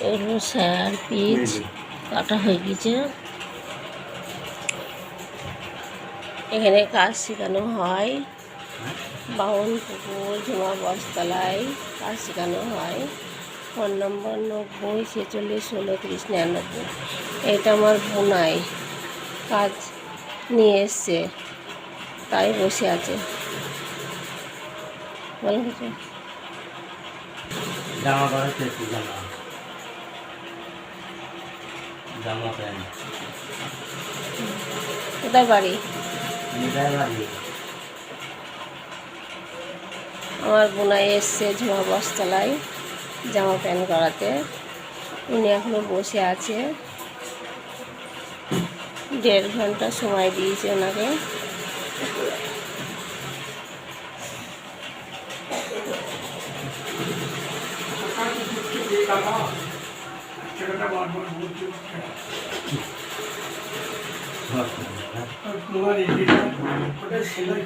এগুলো sir pitch কাটা হয়ে গেছে। এখানে কাজ শেখানো হয়। বাউন পুকুর ঝুমা বস্তলায় কাজ শেখানো হয়। ফোন নম্বর নব্বই ছেচল্লিশ ষোলো তিরিশ নিরানব্বই। এটা আমার বোনাই কাজ নিয়ে এসছে। তাই বসে আছে। বলো কিছু জামা পরা শেষ জামা জামা প্যান্ট কোথায় বাড়ি? আমার বোনাই এসছে ঝুমা বস্তলায় জামা প্যান্ট করাতে। উনি এখনও বসে আছে। দেড় ঘণ্টা সময় দিয়েছে ওনাকে। তোমার এই ওটা সেলাই